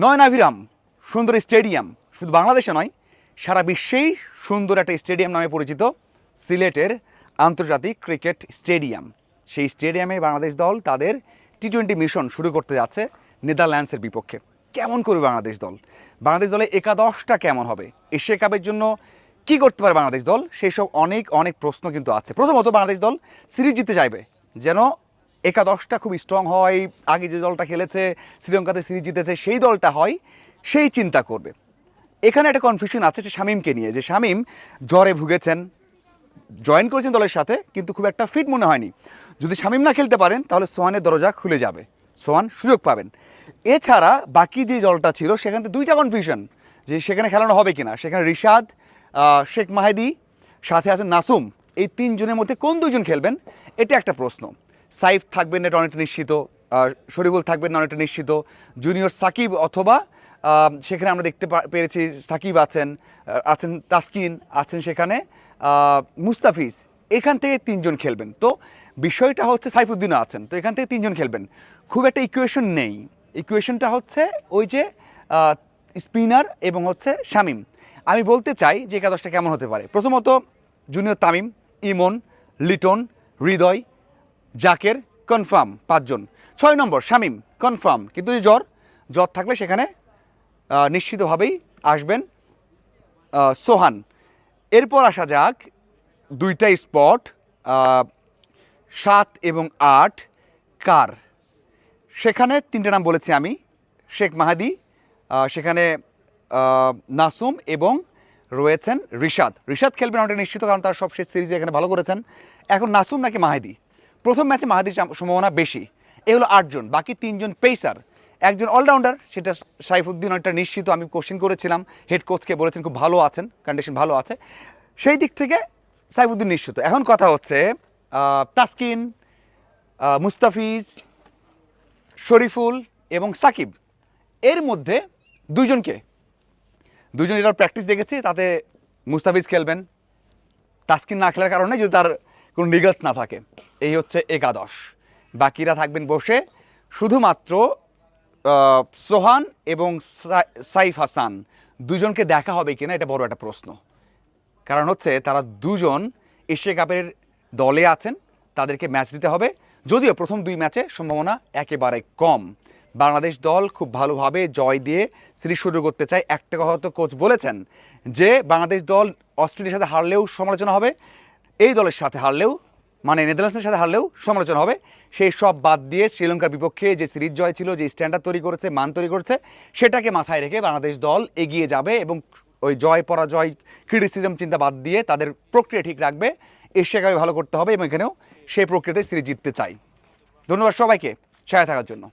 নয়নাভিরাম, সুন্দর স্টেডিয়াম। শুধু বাংলাদেশে নয়, সারা বিশ্বেই সুন্দর একটা স্টেডিয়াম নামে পরিচিত সিলেটের আন্তর্জাতিক ক্রিকেট স্টেডিয়াম। সেই স্টেডিয়ামে বাংলাদেশ দল তাদের টি টোয়েন্টি মিশন শুরু করতে যাচ্ছে নেদারল্যান্ডসের বিপক্ষে। কেমন করবে বাংলাদেশ দল? বাংলাদেশ দলে একাদশটা কেমন হবে? এশিয়া কাপের জন্য কি করতে পারে বাংলাদেশ দল? সেই সব অনেক অনেক প্রশ্ন কিন্তু আছে। প্রথমত, বাংলাদেশ দল সিরিজ জিতে চাইবে। যেন একাদশটা খুব স্ট্রং হয়। আগে যে দলটা খেলেছে, শ্রীলঙ্কাতে সিরিজ জিতেছে, সেই দলটা হয়, সেই চিন্তা করবে। এখানে একটা কনফিউশন আছে যে শামিমকে নিয়ে, যে শামিম জ্বরে ভুগেছেন জয়েন করেছেন দলের সাথে, কিন্তু খুব একটা ফিট মনে হয়নি। যদি শামিম না খেলতে পারেন, তাহলে সোহানের দরজা খুলে যাবে। সোহান সুযোগ পাবেন। এছাড়া বাকি যে দলটা ছিল, সেখানে দুইটা কনফিউশন যে সেখানে খেলানো হবে কিনা। সেখানে রিশাদ শেখ মাহেদি, সাথে আছেন নাসুম। এই তিনজনের মধ্যে কোন দুজন খেলবেন, এটা একটা প্রশ্ন। সাইফ থাকবেন এটা অনেকটা নিশ্চিত শরীফুল থাকবেন অনেকটা নিশ্চিত। জুনিয়র সাকিব অথবা সেখানে আমরা দেখতে পেরেছি সাকিব আছেন আছেন তাসকিন, আছেন সেখানে মুস্তাফিজ। এখান থেকে তিনজন খেলবেন। তো বিষয়টা হচ্ছে সাইফুদ্দিনও আছেন, তো এখান থেকে তিনজন খেলবেন। খুব একটা ইকুয়েশন নেই। ইকুয়েশনটা হচ্ছে ওই যে স্পিনার এবং হচ্ছে শামিম। আমি বলতে চাই যে একাদশটা কেমন হতে পারে। প্রথমত জুনিয়র তামিম, ইমন, লিটন, হৃদয় জাকের কনফার্ম পাঁচজন। ছয় নম্বর, শামিম কনফার্ম কিন্তু যে জ্বর জ্বর থাকলে সেখানে নিশ্চিতভাবেই আসবেন সোহান। এরপর আসা যাক, দুইটা স্পট সাত এবং আট, কার? সেখানে তিনটে নাম বলেছি আমি, শেখ মাহাদি সেখানে নাসুম এবং রয়েছেন রিশাদ। রিশাদ খেলবেন ওটা নিশ্চিত, কারণ তার সব সবশেষ সিরিজে এখানে ভালো করেছেন। এখন নাসুম নাকি মাহাদি? প্রথম ম্যাচে মাহাদির সম্ভাবনা বেশি। এ হলো আটজন বাকি তিনজন পেসার একজন অলরাউন্ডার সেটা সাইফুদ্দিন অনেকটা নিশ্চিত, আমি কোশ্চেন করেছিলাম হেড কোচকে বলেছেন খুব ভালো আছেন কন্ডিশন ভালো আছে। সেই দিক থেকে সাইফুদ্দিন নিশ্চিত। এখন কথা হচ্ছে তাসকিন মুস্তাফিজ, শরীফুল এবং সাকিব। এর মধ্যে দুইজনকে দুজন যেটা প্র্যাকটিস দেখেছি, তাতে মুস্তাফিজ খেলবেন। তাস্কিন না খেলার কারণে যদি তার কোনো নিগালস না থাকে। এই হচ্ছে একাদশ। বাকিরা থাকবেন বসে। শুধুমাত্র সোহান এবং সাইফ হাসান, দুজনকে দেখা হবে কিনা এটা বড় একটা প্রশ্ন। কারণ হচ্ছে তারা দুজন এশিয়া কাপের দলে আছেন, তাদেরকে ম্যাচ দিতে হবে। যদিও প্রথম দুই ম্যাচে সম্ভাবনা একেবারে কম। বাংলাদেশ দল খুব ভালোভাবে জয় দিয়ে সিরিজ শুরু করতে চায়। একটা কথা তো কোচ বলেছেন যে, বাংলাদেশ দল অস্ট্রেলিয়ার সাথে হারলেও সমালোচনা হবে। এই দলের সাথে হারলেও মানে নেদারল্যান্ডসের সাথে হারলেও সমালোচনা হবে। সেই সব বাদ দিয়ে শ্রীলঙ্কার বিপক্ষে যে সিরিজ জয় ছিল, যে স্ট্যান্ডার্ড তৈরি করেছে, মান তৈরি করেছে, সেটাকে মাথায় রেখে বাংলাদেশ দল এগিয়ে যাবে এবং ওই জয়, পরাজয় ক্রিটিসিজম চিন্তা বাদ দিয়ে তাদের প্রক্রিয়া ঠিক রাখবে। এশিয়া কাপে ভালো করতে হবে এবং এখানেও সেই প্রক্রিয়াতে সিরিজ জিততে চাই। ধন্যবাদ সবাইকে। সাথে থাকার জন্য।